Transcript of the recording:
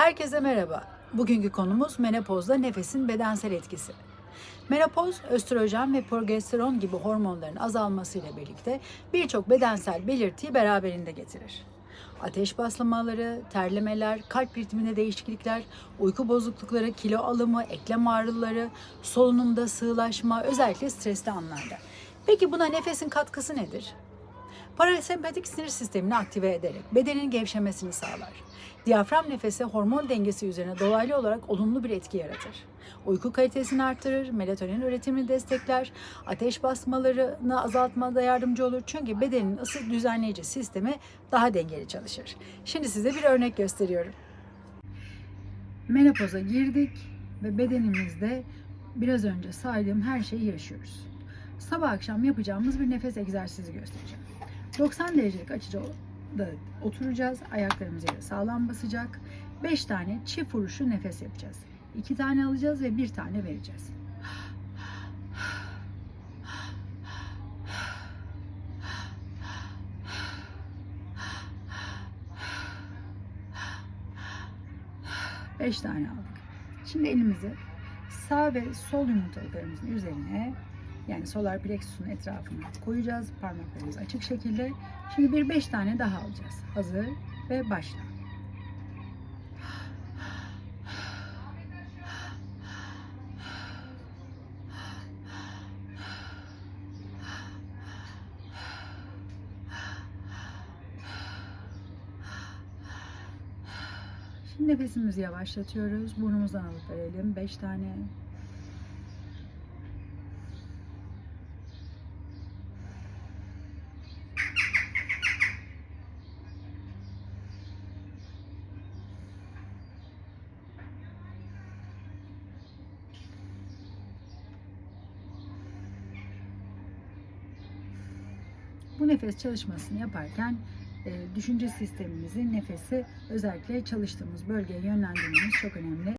Herkese merhaba. Bugünkü konumuz menopozda nefesin bedensel etkisi. Menopoz, östrojen ve progesteron gibi hormonların azalmasıyla birlikte birçok bedensel belirtiyi beraberinde getirir. Ateş baslamaları, terlemeler, kalp ritminde değişiklikler, uyku bozuklukları, kilo alımı, eklem ağrıları, solunumda sığlaşma, özellikle stresli anlarda. Peki buna nefesin katkısı nedir? Parasempatik sinir sistemini aktive ederek bedenin gevşemesini sağlar. Diyafram nefesi hormon dengesi üzerine dolaylı olarak olumlu bir etki yaratır. Uyku kalitesini artırır, melatonin üretimini destekler, ateş basmalarını azaltmada yardımcı olur. Çünkü bedenin ısı düzenleyici sistemi daha dengeli çalışır. Şimdi size bir örnek gösteriyorum. Menopoza girdik ve bedenimizde biraz önce saydığım her şeyi yaşıyoruz. Sabah akşam yapacağımız bir nefes egzersizi göstereceğim. 90 derecelik açıda da oturacağız. Ayaklarımız yere sağlam basacak. 5 tane çift vuruşlu nefes yapacağız. 2 tane alacağız ve 1 tane vereceğiz. Beş tane aldık. Şimdi elimizi sağ ve sol yumurtalıklarımızın üzerine yani solar plexusun etrafına koyacağız. Parmaklarımız açık şekilde. Şimdi bir beş tane daha alacağız. Hazır ve başla. Şimdi nefesimizi yavaşlatıyoruz. Burnumuzdan alıp verelim. Beş tane. Bu nefes çalışmasını yaparken e, düşünce sistemimizi, nefesi özellikle çalıştığımız bölgeye yönlendirmemiz çok önemli.